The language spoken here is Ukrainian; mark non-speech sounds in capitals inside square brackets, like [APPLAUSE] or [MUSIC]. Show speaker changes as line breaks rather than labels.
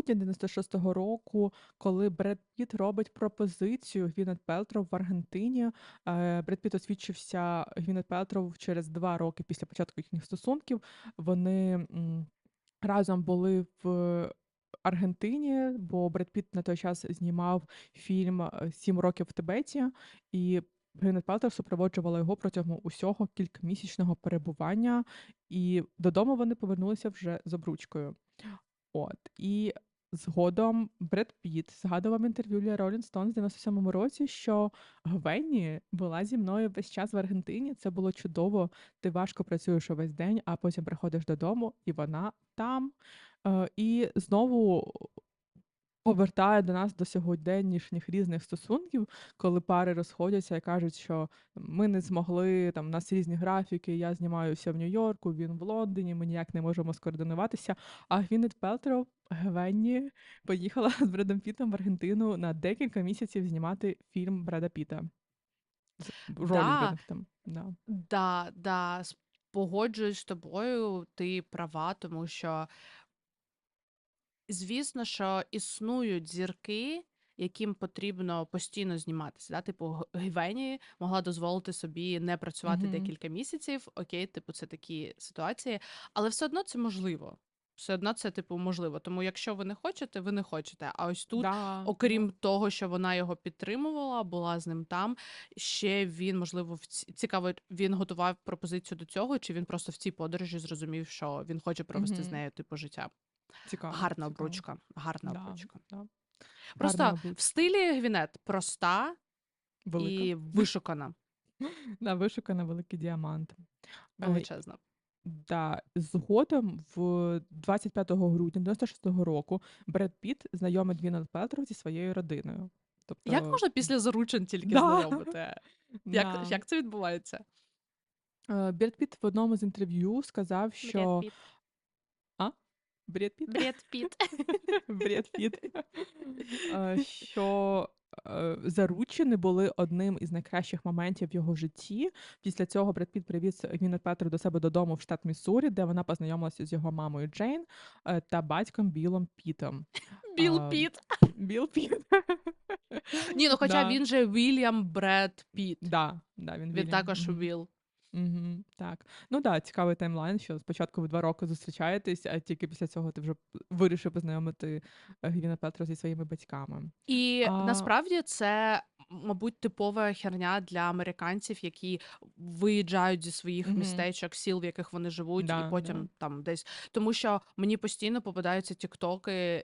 грудня 96-го року, коли Бред Піт робить пропозицію Гвінет Пелтроу в Аргентині. Е, Бред Піт освідчився Гвінет Пелтроу через 2 роки після початку їхніх стосунків. Вони, разом були в Аргентині, бо Бред Піт на той час знімав фільм е, "7 років в Тибеті", і Гвінет Пелтроу супроводжувала його протягом усього кількамісячного перебування, і додому вони повернулися вже з обручкою. От, і згодом Бред Піт згадував інтерв'ю для Rolling Stones в 97-му році, що "Гвенні була зі мною весь час в Аргентині, це було чудово. Ти важко працюєш увесь день, а потім приходиш додому, і вона там". Е, і знову повертає до нас до сьогоденнішніх різних стосунків, коли пари розходяться і кажуть, що ми не змогли, там, у нас різні графіки, я знімаюся в Нью-Йорку, він в Лондоні, ми ніяк не можемо скоординуватися. А Гвінет Пелтроу, Гвенні, поїхала [LAUGHS] з Бредом Пітом в Аргентину на декілька місяців знімати фільм Бреда Піта. Ролі з
Да.
Бредом Да.
Да, да, погоджуюсь з тобою, ти права, тому що звісно, що існують зірки, яким потрібно постійно зніматися. Да? Типу, Г Гвенні могла дозволити собі не працювати
Мгм.
декілька місяців. Окей, типу, це такі ситуації, але все одно це можливо. Все одно це, типу, можливо. Тому якщо ви не хочете, ви не хочете. А ось тут,
Да, да.
окрім того, що вона його підтримувала, була з ним там, ще він, можливо, в цікаво, він готував пропозицію до цього, чи він просто в цій подорожі зрозумів, що він хоче провести з нею, типу, життя.
Цікаво,
Гарна
цікаво.
обручка, гарна
Да,
обручка.
да.
Просто
Гарна
в стилі Гвінет проста
Велика.
і вишукана. [LAUGHS]
Да, вишукана, великий діамант. Е,
Величезна.
да, згодом в 25 грудня 96-го року Бред Піт знайомить Гвінет Пелтроу зі своєю родиною. Тобто
Як можна після заручин тільки
Да.
знайомити? [LAUGHS] Як
Да.
як це відбувається?
Е, Бред Піт в одному з інтерв'ю сказав,
Бред
що? Бред Піт?
Бред Піт. [LAUGHS]
Бред Піт. [LAUGHS] Що, е, заручини були одним із найкращих моментів в його житті. Після цього Бред Піт привіз Гвінет Пелтроу до себе додому в штат Міссурі, де вона познайомилася з його мамою Джейн, е, та батьком Білом Пітом.
Біл Піт.
Біл Піт.
Ні, ну хоча він же Вільям Бред Піт.
Да, да, він
Він також
Мгм. Мгм. Так. Ну да, цікавий таймлайн, що спочатку ви 2 роки зустрічаєтесь, а тільки після цього ти вже п вирішив познайомити, е, Гвінет Пелтроу зі своїми батьками.
І
А
насправді це, мабуть, типова херня для американців, які виїжджають зі своїх
Мгм.
містечок, сіл, в яких вони живуть, і
Да,
потім
да.
там десь. Тому що мені постійно попадаються тіктоки